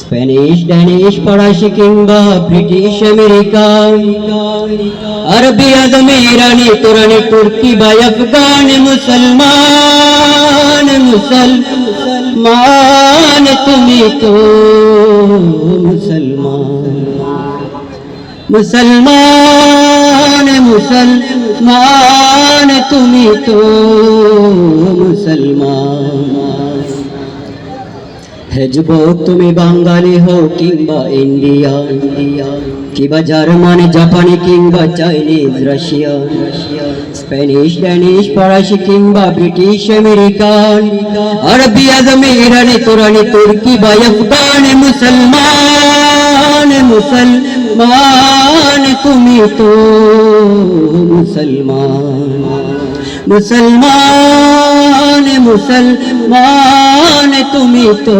Spanish Danish ফরাসি কিংবা British American আরবি আদমে ইরানি তুরানি তুর্কি বা আফগান মুসলমান মুসলমান তুমি তো মুসলমান মুসলমান মুসলমান তুমি তো মুসলমান হে যুবক তুমি বাঙালি হো কিংবা ইন্ডিয়া কিংবা জার্মানি জাপানি কিংবা চাইনিজ রাশিয়া স্প্যানিশ ড্যানিশ ফরাসি কিংবা ব্রিটিশ আমেরিকান আরবি আজমি ইরানি তুরানি তুর্কি বা আফগান মুসলমান মুসলমান তুমি তো মুসলমান মুসলমান মুসলমান, তুমি তো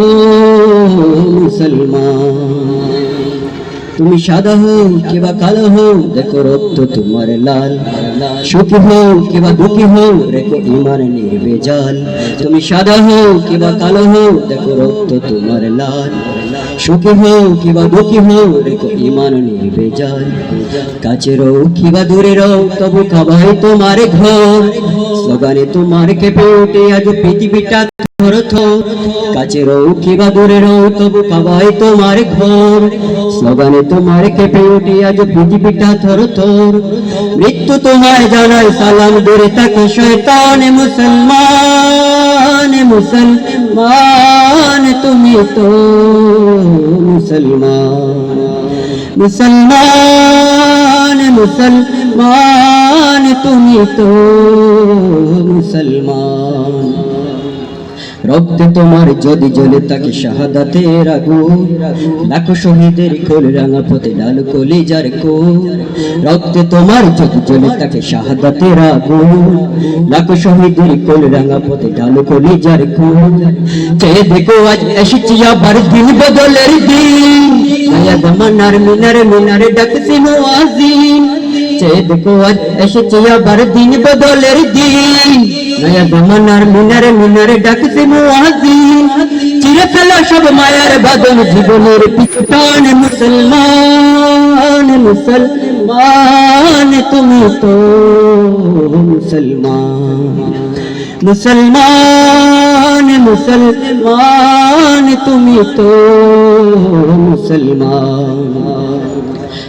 মুসলমান। তুমি সাদা হও কিবা কালো হও দেখো রক্ত তোমার লাল। সুখী হও কিবা দুঃখী হও রেখো ইমান নির্বেজাল তুমি সাদা হও কিবা কালো হও দেখো রক্ত তোমার লাল। সুখী হও কিবা দুঃখী হও, রেখো ইমান নির্বেজাল কাছে রও কিবা দূরে রও, তবু খাবাই তোমার ঘর। স্লোগানে তোমার কেঁপে ওঠে আজ পৃথিবীটা কাছে রও কিবা দূরে রও, তবু কাবাই তোমার ঘর। স্লোগানে তোমার কেঁপে উঠে আজ পৃথিবীটা থর থর। মৃত্যু তোমায় জানায় সালাম দূরে থাকে শয়তান মুসলমান মুসলমান। है तुम्हें तो मुसलमान मुसलमान मुसलमान तुम्हें तो রক্তে তোমার যদি জ্বলে, তাকে শাহাদাতে আগুন লাখো শহীদের কোল রাঙা পথে ডাল কলি যার কোল। রক্তে তোমার যদি জ্বলে, তাকে শাহাদাতে রাখো। লাখো শহীদের কোল রাঙা পথে ডাল কলি যার কোল। চেয়ে দেখো, আজ এসেছি আবার দিন বদলের দিন। নয়া জমানার মিনারে মিনারে ডাকছি মুয়াজিন চেয়ে দেখো আজ এসেছি আবার দিন বদলের দিন। নয়া জমানার মিনারে মিনারে ডাকছে মুয়াজিন চিরে সব মায়ার বাদন জীবনের পিছটান মুসলমান মুসলমান তুমি তো মুসলমান। মুসলমান মুসলমান তুমি তো মুসলমান।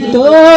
bendito